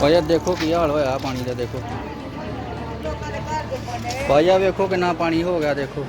ਭਾਈ ਦੇਖੋ ਕੀ ਹਾਲ ਹੋਇਆ ਪਾਣੀ ਦਾ, ਦੇਖੋ। ਭਾਈ ਵੇਖੋ ਕਿੰਨਾ ਪਾਣੀ ਹੋ ਗਿਆ, ਦੇਖੋ।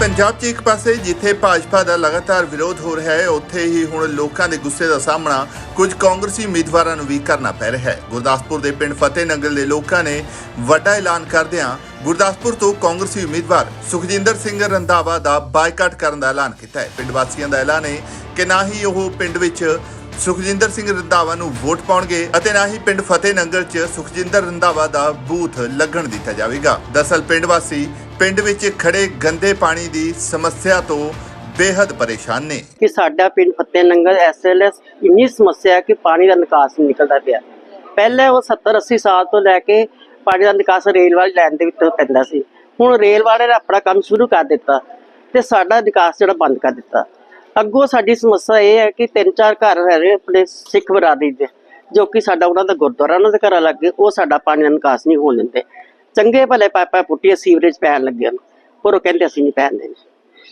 ਪੰਜਾਬ 'ਚ ਇੱਕ ਪਾਸੇ ਜਿੱਥੇ ਭਾਜਪਾ ਦਾ ਲਗਾਤਾਰ ਵਿਰੋਧ ਹੋ ਰਿਹਾ ਹੈ, ਉੱਥੇ ਹੀ ਹੁਣ ਲੋਕਾਂ ਦੇ ਗੁੱਸੇ ਦਾ ਸਾਹਮਣਾ ਕੁਝ ਕਾਂਗਰਸੀ ਉਮੀਦਵਾਰਾਂ ਨੂੰ ਵੀ ਕਰਨਾ ਪੈ ਰਿਹਾ ਹੈ। ਗੁਰਦਾਸਪੁਰ ਦੇ ਪਿੰਡ ਫਤਿਹਨਗਰ ਦੇ ਲੋਕਾਂ ਨੇ ਵੱਡਾ ਐਲਾਨ ਕਰਦਿਆਂ ਗੁਰਦਾਸਪੁਰ ਤੋਂ ਕਾਂਗਰਸੀ ਉਮੀਦਵਾਰ ਸੁਖਜਿੰਦਰ ਸਿੰਘ ਰੰਧਾਵਾ ਦਾ ਬਾਈਕਾਟ ਕਰਨ ਦਾ ਐਲਾਨ ਕੀਤਾ ਹੈ। ਪਿੰਡ ਵਾਸੀਆਂ ਦਾ ਐਲਾਨ ਹੈ ਕਿ ਨਾ ਹੀ ਉਹ ਪਿੰਡ ਵਿੱਚ ਸੁਖਜਿੰਦਰ ਸਿੰਘ ਰੰਧਾਵਾ ਨੂੰ ਵੋਟ ਪਾਉਣਗੇ ਅਤੇ ਨਾ ਹੀ ਪਿੰਡ ਫਤਿਹ ਨੰਗਲ 'ਚ ਸੁਖਜਿੰਦਰ ਰੰਧਾਵਾ ਦਾ ਬੂਥ ਲੱਗਣ ਦਿੱਤਾ ਜਾਵੇਗਾ। ਦਰਅਸਲ ਪਿੰਡ ਵਾਸੀ ਪਿੰਡ ਵਿੱਚ ਖੜੇ ਗੰਦੇ ਪਾਣੀ ਦੀ ਸਮੱਸਿਆ ਤੋਂ ਬੇहद ਪਰੇਸ਼ਾਨ ਨੇ। ਕਿ ਸਾਡਾ ਪਿੰਡ ਫਤਿਹ ਨੰਗਲ ਐਸਐਲਐਸ ਇੰਨੀ ਸਮੱਸਿਆ ਹੈ ਕਿ ਪਾਣੀ ਦਾ ਨਿਕਾਸ ਨਹੀਂ ਨਿਕਲਦਾ ਪਿਆ। ਪਹਿਲੇ ਉਹ 70 80 ਸਾਲ ਤੋਂ ਲੈ ਕੇ ਪਾਣੀ ਦਾ ਨਿਕਾਸ ਰੇਲ ਵਾਲੀ ਲਾਈਨ ਦੇ ਵਿੱਚੋਂ ਪੈਂਦਾ ਸੀ। ਹੁਣ ਰੇਲ ਵਾਲੇ ਨੇ ਆਪਣਾ ਕੰਮ ਸ਼ੁਰੂ ਕਰ ਦਿੱਤਾ ਤੇ ਸਾਡਾ ਨਿਕਾਸ ਜਿਹੜਾ ਬੰਦ ਕਰ ਦਿੱਤਾ। ਅੱਗੋਂ ਸਾਡੀ ਸਮੱਸਿਆ ਇਹ ਹੈ ਕਿ ਤਿੰਨ ਚਾਰ ਘਰ ਹੈਗੇ ਆਪਣੇ ਸਿੱਖ ਬਰਾਦਰੀ ਦੇ, ਜੋ ਕਿ ਸਾਡਾ ਉਹਨਾਂ ਦਾ ਗੁਰਦੁਆਰਾ, ਉਹਨਾਂ ਦੇ ਘਰਾਂ ਲੱਗੇ, ਉਹ ਸਾਡਾ ਪਾਣੀ ਦਾ ਨਿਕਾਸ ਨਹੀਂ ਹੋਣ ਦਿੰਦੇ। ਚੰਗੇ ਭਲੇ ਪਾਈਪਾਂ ਪੁੱਟੀਆਂ ਸੀਵਰੇਜ ਪੈਣ ਲੱਗੇ ਹਨ, ਪਰ ਉਹ ਕਹਿੰਦੇ ਅਸੀਂ ਨਹੀਂ ਪੈਣ ਦੇਣੀ।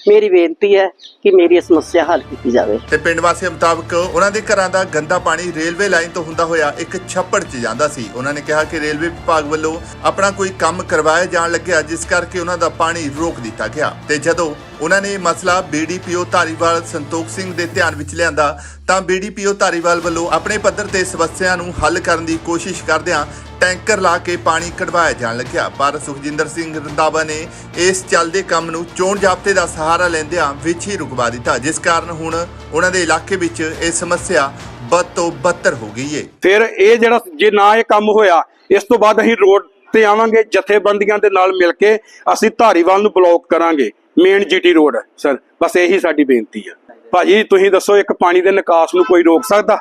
ਮੇਰੀ ਬੇਨਤੀ ਹੈ ਕਿ ਮੇਰੀ ਇਹ ਸਮੱਸਿਆ ਹੱਲ ਕੀਤੀ ਜਾਵੇ। ਤੇ ਪਿੰਡ ਵਾਸੀਆਂ ਮੁਤਾਬਕ ਉਹਨਾਂ ਦੇ ਘਰਾਂ ਦਾ ਗੰਦਾ ਪਾਣੀ ਰੇਲਵੇ ਲਾਈਨ ਤੋਂ ਹੁੰਦਾ ਹੋਇਆ ਇੱਕ ਛੱਪੜ 'ਚ ਜਾਂਦਾ ਸੀ। ਉਹਨਾਂ ਨੇ ਕਿਹਾ ਕਿ ਰੇਲਵੇ ਵਿਭਾਗ ਵੱਲੋਂ ਆਪਣਾ ਕੋਈ ਕੰਮ ਕਰਵਾਇਆ ਜਾਣ ਲੱਗਿਆ, ਜਿਸ ਕਰਕੇ ਉਹਨਾਂ ਦਾ ਪਾਣੀ ਰੋਕ ਦਿੱਤਾ ਗਿਆ। ਤੇ ਜਦੋਂ ਉਹਨਾਂ ਨੇ ਇਹ ਮਸਲਾ ਬੀਡੀਪੀਓ ਧਾਰੀਵਾਲ ਸੰਤੋਖ ਸਿੰਘ ਦੇ ਧਿਆਨ ਵਿੱਚ ਲਿਆਂਦਾ। ਤਾਂ ਬੀਡੀਪੀਓ ਧਾਰੀਵਾਲ ਵੱਲੋਂ ਆਪਣੇ ਪੱਧਰ ਤੇ ਸਮੱਸਿਆ ਨੂੰ ਹੱਲ ਕਰਨ ਦੀ ਕੋਸ਼ਿਸ਼ ਕਰਦਿਆਂ ਟੈਂਕਰ ਲਾ ਕੇ ਪਾਣੀ ਕਢਵਾਇਆ ਜਾਣ ਲੱਗਿਆ। ਪਰ ਸੁਖਜਿੰਦਰ ਸਿੰਘ ਰੰਧਾਵਾ ਨੇ ਇਸ ਚੱਲਦੇ ਕੰਮ ਨੂੰ ਚੋਣ ਜਾਬਤੇ ਦਾ ਸਹਾਰਾ ਲੈਂਦਿਆਂ ਵਿੱਚ ਹੀ ਰੁਕਵਾ ਦਿੱਤਾ, ਜਿਸ ਕਾਰਨ ਹੁਣ ਉਹਨਾਂ ਦੇ ਇਲਾਕੇ ਵਿੱਚ ਇਹ ਸਮੱਸਿਆ ਬਦ ਤੋਂ ਬਦਤਰ ਹੋ ਗਈ ਏ। ਫਿਰ ਇਹ ਜਿਹੜਾ ਜੇ ਨਾ ਇਹ ਕੰਮ ਹੋਇਆ, ਇਸ ਤੋਂ ਬਾਅਦ ਅਸੀਂ ਰੋਡ ਤੇ ਆਵਾਂਗੇ, ਜਥੇਬੰਦੀਆਂ ਦੇ ਨਾਲ ਮਿਲ ਕੇ ਅਸੀਂ ਧਾਰੀਵਾਲ ਨੂੰ ਬਲੌਕ ਕਰਾਂਗੇ। ਮੇਨ ਜੀਟੀ ਰੋਡ ਸਰ ਬਸ ਇਹੀ ਸਾਡੀ ਬੇਨਤੀ ਆ ਭਾਜੀ, ਤੁਸੀਂ ਦੱਸੋ, ਇੱਕ ਪਾਣੀ ਦੇ ਨਿਕਾਸ ਨੂੰ ਕੋਈ ਰੋਕ ਸਕਦਾ?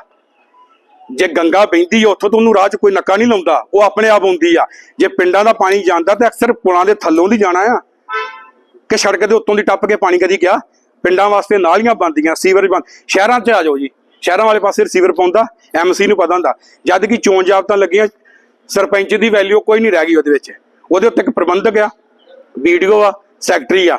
ਜੇ ਗੰਗਾ ਬਹਿੰਦੀ ਆ, ਉੱਥੋਂ ਤੋਂ ਉਹਨੂੰ ਰਾਹ 'ਚ ਕੋਈ ਨੱਕਾ ਨਹੀਂ ਲਾਉਂਦਾ। ਉਹ ਆਪਣੇ ਆਪ ਆਉਂਦੀ ਆ। ਜੇ ਪਿੰਡਾਂ ਦਾ ਪਾਣੀ ਜਾਂਦਾ ਤੇ ਅਕਸਰ ਪੁਲਾਂ ਦੇ ਥੱਲੋਂ ਦੀ ਜਾਣਾ ਆ। ਕਿ ਸੜਕ ਦੇ ਉੱਤੋਂ ਦੀ ਟੱਪ ਕੇ ਪਾਣੀ ਕਦੀ ਗਿਆ? ਪਿੰਡਾਂ ਵਾਸਤੇ ਨਾਲੀਆਂ ਬੰਦੀਆਂ ਸੀਵਰ ਬੰਦ ਸ਼ਹਿਰਾਂ 'ਚ ਆ ਜਾਓ ਜੀ। ਸ਼ਹਿਰਾਂ ਵਾਲੇ ਪਾਸੇ ਰਿਸੀਵਰ ਪਾਉਂਦਾ ਐਮਸੀ ਨੂੰ ਪਤਾ ਹੁੰਦਾ। ਜਦ ਕਿ ਚੋਣ ਜਾਬਤਾਂ ਲੱਗੀਆਂ, ਸਰਪੰਚ ਦੀ ਵੈਲਿਊ ਕੋਈ ਨਹੀਂ ਰਹਿ ਗਈ ਉਹਦੇ ਵਿੱਚ। ਉਹਦੇ ਉੱਤੇ ਇੱਕ ਪ੍ਰਬੰਧਕ ਆ, ਵੀਡੀਓ ਆ, ਸੈਕਟਰੀ ਆ।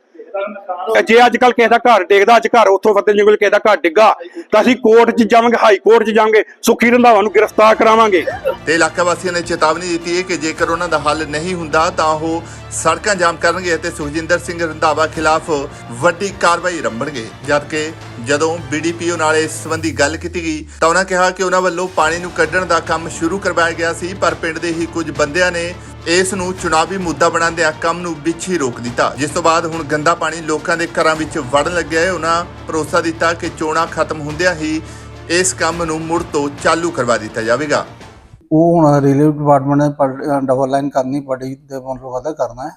ਜੇ ਅੱਜ ਕੱਲ ਕਿਸੇ ਦਾ ਘਰ ਡਿੱਗਦਾ, ਅੱਜ ਘਰ ਉੱਥੋਂ ਫਤਿਹ ਜੰਗਲ ਕਿਸੇ ਦਾ ਘਰ ਡਿੱਗਾ, ਤਾਂ ਅਸੀਂ ਕੋਰਟ 'ਚ ਜਾਵਾਂਗੇ, ਹਾਈ ਕੋਰਟ 'ਚ ਜਾਵਾਂਗੇ, ਸੁੱਖੀ ਰੰਧਾਵਾ ਨੂੰ ਗ੍ਰਿਫਤਾਰ ਕਰਾਵਾਂਗੇ। ਤੇ ਇਲਾਕਾ ਵਾਸੀਆਂ ਨੇ ਚੇਤਾਵਨੀ ਦਿੱਤੀ ਹੈ ਕਿ ਜੇਕਰ ਉਹਨਾਂ ਦਾ ਹੱਲ ਨਹੀਂ ਹੁੰਦਾ, ਤਾਂ ਉਹ ਸੜਕਾਂ ਜਾਮ ਕਰਨਗੇ ਅਤੇ ਸੁਖਜਿੰਦਰ ਸਿੰਘ ਰੰਧਾਵਾ ਖਿਲਾਫ ਵੱਡੀ ਕਾਰਵਾਈ ਰੰਭਣਗੇ। ਜਦਕਿ ਜਦੋਂ ਬੀਡੀਪੀਓ ਨਾਲ ਇਸ ਸੰਬੰਧੀ ਗੱਲ ਕੀਤੀ ਗਈ, ਤਾਂ ਉਹਨਾਂ ਕਿਹਾ ਕਿ ਉਹਨਾਂ ਵੱਲੋਂ ਪਾਣੀ ਨੂੰ ਕੱਢਣ ਦਾ ਕੰਮ ਸ਼ੁਰੂ ਕਰਵਾਇਆ ਗਿਆ ਸੀ, ਪਰ ਪਿੰਡ ਦੇ ਹੀ ਕੁਝ ਬੰਦਿਆਂ ਨੇ ਇਸ ਨੂੰ ਚੁਣਾਵੀ ਮੁੱਦਾ ਬਣਾਉਂਦਿਆਂ ਕੰਮ ਨੂੰ ਵਿੱਚ ਹੀ ਰੋਕ ਦਿੱਤਾ। ਜਿਸ ਤੋਂ ਬਾਅਦ ਹੁਣ ਗੰਦਾ ਪਾਣੀ ਲੋਕਾਂ ਦੇ ਘਰਾਂ ਵਿੱਚ ਵੜਨ ਲੱਗਿਆ ਹੈ। ਉਹਨਾਂ ਭਰੋਸਾ ਦਿੱਤਾ ਕਿ ਚੋਣਾਂ ਖਤਮ ਹੁੰਦਿਆਂ ਹੀ ਇਸ ਕੰਮ ਨੂੰ ਮੁੜ ਤੋਂ ਚਾਲੂ ਕਰਵਾ ਦਿੱਤਾ ਜਾਵੇਗਾ। ਉਹ ਹੁਣ ਰੇਲਵੇ ਡਿਪਾਰਟਮੈਂਟ ਨੇ ਡਬਲ ਲਾਈਨ ਕਰਨੀ ਪੜੀ ਦੇ ਮਤਲਬ ਵਾਧਾ ਕਰਨਾ ਹੈ।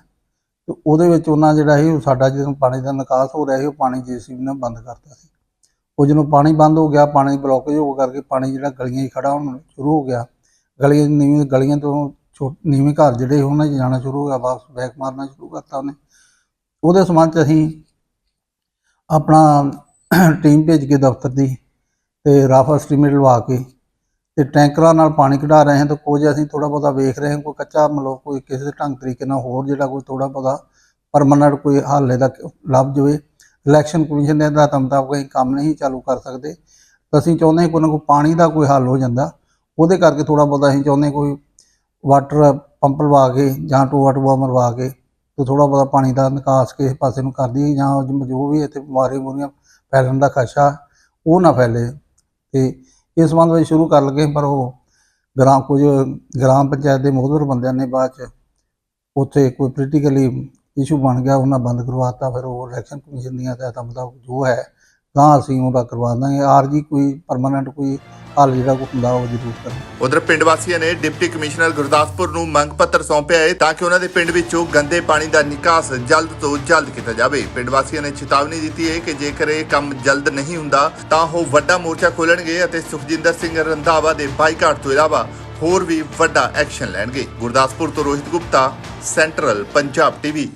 ਤੇ ਉਹਦੇ ਵਿੱਚ ਉਹਨਾਂ ਜਿਹੜਾ ਸੀ, ਉਹ ਸਾਡਾ ਜਦੋਂ ਪਾਣੀ ਦਾ ਨਿਕਾਸ ਹੋ ਰਿਹਾ ਸੀ, ਉਹ ਪਾਣੀ ਜੀਸੀਬੀ ਨੇ ਬੰਦ ਕਰਤਾ ਸੀ। ਉਹ ਜਦੋਂ ਪਾਣੀ ਬੰਦ ਹੋ ਗਿਆ, ਪਾਣੀ ਬਲੌਕੇਜ ਹੋ ਕਰਕੇ ਪਾਣੀ ਜਿਹੜਾ ਗਲੀਆਂ 'ਚ ਖੜਾ ਹੋਣਾ ਸ਼ੁਰੂ ਹੋ ਗਿਆ। ਗਲੀਆਂ ਨੀਵੀਂ ਗਲੀਆਂ ਤੋਂ ਛੋ- ਨੀਵੇਂ ਘਰ ਜਿਹੜੇ ਉਹਨਾਂ 'ਚ ਜਾਣਾ ਸ਼ੁਰੂ ਹੋ ਗਿਆ, ਵਾਪਸ ਬੈਕ ਮਾਰਨਾ ਸ਼ੁਰੂ ਕਰਤਾ ਉਹਨੇ। ਉਹਦੇ ਸੰਬੰਧ 'ਚ ਅਸੀਂ ਆਪਣਾ ਟੀਮ ਭੇਜ ਕੇ ਦਫ਼ਤਰ ਦੀ ਤੇ ਰਫ ਐਸਟੀਮੇਟ ਲਵਾ ਕੇ ਤੇ ਟੈਂਕਰਾਂ ਨਾਲ ਪਾਣੀ ਕਢਾ ਰਹੇ ਹਾਂ ਤਾਂ ਕੁਝ ਅਸੀਂ ਥੋੜਾ ਬਹੁਤਾ ਵੇਖ ਰਹੇ ਹਾਂ, ਕੋਈ ਕੱਚਾ ਮਤਲਬ ਕੋਈ ਕਿਸੇ ਢੰਗ ਤਰੀਕੇ ਨਾਲ ਹੋਰ ਜਿਹੜਾ ਕੋਈ ਥੋੜਾ ਬਹੁਤਾ ਪਰਮਨੈਂਟ ਕੋਈ ਹੱਲ ਇਹਦਾ ਲੱਭ ਜਾਵੇ। ਇਲੈਕਸ਼ਨ ਕਮਿਸ਼ਨ ਦੇ ਹਦਾਇਤਾਂ ਮੁਤਾਬਕ ਅਸੀਂ ਕੰਮ ਨਹੀਂ ਚਾਲੂ ਕਰ ਸਕਦੇ। ਤਾਂ ਅਸੀਂ ਚਾਹੁੰਦੇ ਹਾਂ ਕੋਈ ਨਾ ਕੋਈ ਪਾਣੀ ਦਾ ਕੋਈ ਹੱਲ ਹੋ ਜਾਂਦਾ। ਉਹਦੇ ਕਰਕੇ ਥੋੜਾ ਬਹੁਤਾ ਅਸੀਂ ਚਾਹੁੰਦੇ ਕੋਈ ਵਾਟਰ ਪੰਪ ਲਵਾ ਕੇ ਜਾਂ ਟੋਆ ਟੂਆ ਮਰਵਾ ਕੇ ਤੇ ਥੋੜਾ ਬਹੁਤਾ ਪਾਣੀ ਦਾ ਨਿਕਾਸ ਕਿਸੇ ਪਾਸੇ ਨੂੰ ਕਰਦੀ ਦਈਏ ਜਾਂ ਜੋ ਵੀ ਇੱਥੇ ਬਿਮਾਰੀਆਂ ਬੁਰੀਆਂ ਫੈਲਣ ਦਾ ਖਦਸ਼ਾ ਉਹ ਨਾ ਫੈਲੇ ਤੇ ਇਸ ਸੰਬੰਧ ਵਿੱਚ ਸ਼ੁਰੂ ਕਰ ਲਗੇ ਪਰ ਉਹ ਗ੍ਰਾਮ ਕੁਝ ਗ੍ਰਾਮ ਪੰਚਾਇਤ ਦੇ ਮੋਹਦਰ ਬੰਦਿਆਂ ਨੇ ਬਾਅਦ ਚ ਉੱਥੇ ਕੋਈ ਪੋਲੀਟੀਕਲੀ ਇਸ਼ੂ ਬਣ ਗਿਆ, ਉਹਨਾਂ ਬੰਦ ਕਰਵਾਤਾ ਫਿਰ ਉਹ ਇਲੈਕਸ਼ਨ ਕਮਿਸ਼ਨ ਦੀਆਂ ਹਦਾਇਤਾਂ ਮੁਤਾਬਕ ਜੋ ਹੈ ਤਾਂ ਅਸੀਂ ਉਹਦਾ ਕਰਵਾ ਦਾਂਗੇ। ਆਰਜੀ ਕੋਈ ਪਰਮਾਨੈਂਟ ਕੋਈ ਹੱਲ ਜਿਹੜਾ ਕੋਈ ਹੁੰਦਾ ਉਹ ਜ਼ਰੂਰ ਕਰਾਂਗੇ ਉਧਰ ਪਿੰਡ ਵਾਸੀਆਂ ਨੇ ਡਿਪਟੀ ਕਮਿਸ਼ਨਰ ਗੁਰਦਾਸਪੁਰ ਨੂੰ ਮੰਗ ਪੱਤਰ ਸੌਂਪਿਆ ਹੈ ਤਾਂ ਕਿ ਉਹਨਾਂ ਦੇ ਪਿੰਡ ਵਿੱਚੋਂ ਗੰਦੇ ਪਾਣੀ ਦਾ ਨਿਕਾਸ ਜਲਦ ਤੋਂ ਜਲਦ ਕੀਤਾ ਜਾਵੇ। ਪਿੰਡ ਵਾਸੀਆਂ ਨੇ ਚੇਤਾਵਨੀ ਦਿੱਤੀ ਹੈ ਕਿ ਜੇਕਰ ਇਹ ਕੰਮ ਜਲਦ ਨਹੀਂ ਹੁੰਦਾ ਤਾਂ ਉਹ ਵੱਡਾ ਮੋਰਚਾ ਖੋਲਣਗੇ ਅਤੇ ਸੁਖਜਿੰਦਰ ਸਿੰਘ ਰੰਧਾਵਾ ਦੇ ਬਾਈਕਾਟ ਤੋਂ ਇਲਾਵਾ ਹੋਰ ਵੀ ਵੱਡਾ ਐਕਸ਼ਨ ਲੈਣਗੇ। ਗੁਰਦਾਸਪੁਰ ਤੋਂ ਰੋਹਿਤ ਗੁਪਤਾ, ਸੈਂਟਰਲ ਪੰਜਾਬ ਟੀਵੀ।